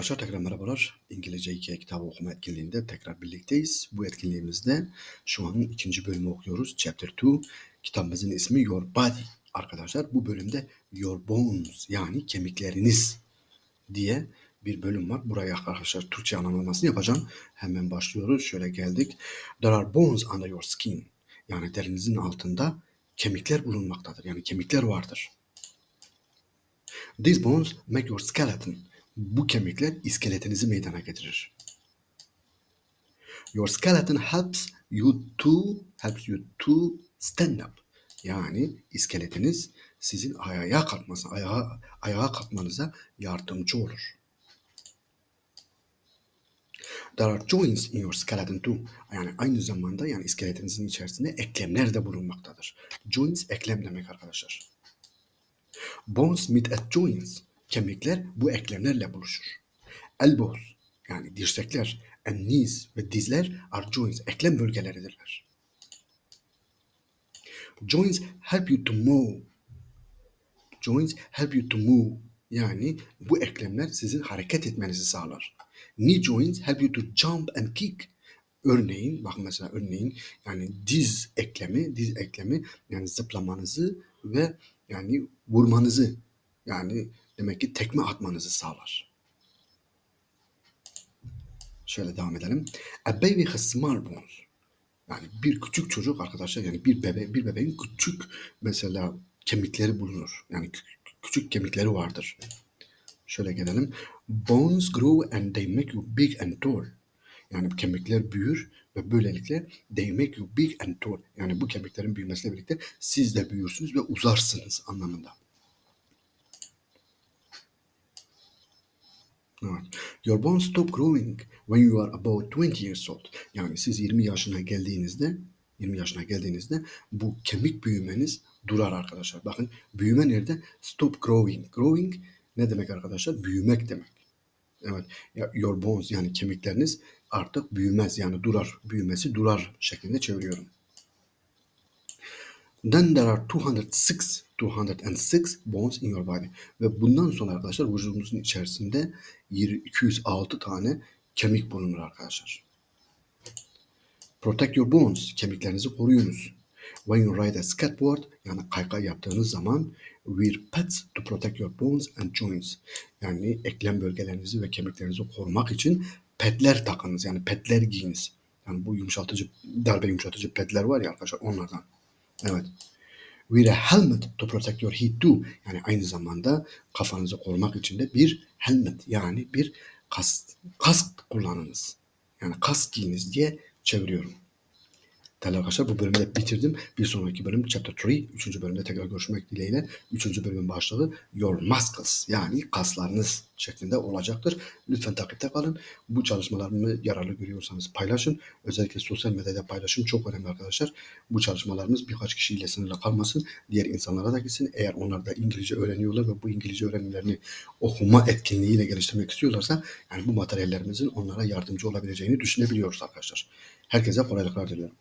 Arkadaşlar tekrar merhabalar. İngilizce 2 kitabı okuma etkinliğinde tekrar birlikteyiz. Bu etkinliğimizde şu an ikinci bölümü okuyoruz. Chapter 2. Kitabımızın ismi Your Body. Arkadaşlar bu bölümde Your Bones yani kemikleriniz diye bir bölüm var. Buraya arkadaşlar Türkçe anlamlamasını yapacağım. Hemen başlıyoruz. Şöyle geldik. There are bones under your skin. Yani derinizin altında kemikler bulunmaktadır. Yani kemikler vardır. These bones make your skeleton. Bu kemikler iskeletinizi meydana getirir. Your skeleton helps you to helps you to stand up. Yani iskeletiniz sizin ayağa kalkması, ayağa, ayağa kalkmanıza yardımcı olur. There are joints in your skeleton too. Yani aynı zamanda yani iskeletinizin içerisinde eklemler de bulunmaktadır. Joints eklem demek arkadaşlar. Bones meet at joints. Kemikler bu eklemlerle buluşur. Elbows yani dirsekler and knees ve dizler are joints eklem bölgeleridirler. Joints help you to move. Joints help you to move. Yani bu eklemler sizin hareket etmenizi sağlar. Knee joints help you to jump and kick. Örneğin, bak mesela örneğin yani diz eklemi, diz eklemi yani zıplamanızı ve yani vurmanızı yani demek ki tekme atmanızı sağlar. Şöyle devam edelim. A baby has small bones. Yani bir küçük çocuk arkadaşlar yani bir bebe bir bebeğin küçük mesela kemikleri bulunur. Yani kü- küçük kemikleri vardır. Şöyle gelelim. Bones grow and they make you big and tall. Yani kemikler büyür ve böylelikle they make you big and tall. Yani bu kemiklerin büyümesiyle birlikte siz de büyürsünüz ve uzarsınız anlamında. Evet. Your bones stop growing when you are about 20 years old. Yani siz 20 yaşına geldiğinizde 20 yaşına geldiğinizde bu kemik büyümeniz durar arkadaşlar. Bakın büyüme nerede? Stop growing. Growing ne demek arkadaşlar? Büyümek demek. Evet. Your bones yani kemikleriniz artık büyümez yani durar. Büyümesi durar şeklinde çeviriyorum. Then there are 206 206 bones in your body. Ve bundan sonra arkadaşlar vücudumuzun içerisinde 206 tane kemik bulunur arkadaşlar. Protect your bones. Kemiklerinizi koruyunuz. When you ride a skateboard yani kaykay yaptığınız zaman wear pads to protect your bones and joints. Yani eklem bölgelerinizi ve kemiklerinizi korumak için petler takınız. Yani petler giyiniz. Yani bu yumuşatıcı, darbe yumuşatıcı petler var ya arkadaşlar onlardan. Evet. Wear a helmet to protect your head too. Yani aynı zamanda kafanızı korumak için de bir helmet yani bir kask, kask kullanınız. Yani kask giyiniz diye çeviriyorum. Değerli arkadaşlar bu bölümü de bitirdim. Bir sonraki bölüm Chapter 3. 3. bölümde tekrar görüşmek dileğiyle. 3. bölümün başlığı Your Muscles yani kaslarınız şeklinde olacaktır. Lütfen takipte kalın. Bu çalışmalarımı yararlı görüyorsanız paylaşın. Özellikle sosyal medyada paylaşım çok önemli arkadaşlar. Bu çalışmalarımız birkaç kişiyle sınırlı kalmasın. Diğer insanlara da gitsin. Eğer onlar da İngilizce öğreniyorlar ve bu İngilizce öğrenimlerini okuma etkinliğiyle geliştirmek istiyorlarsa yani bu materyallerimizin onlara yardımcı olabileceğini düşünebiliyoruz arkadaşlar. Herkese kolaylıklar diliyorum.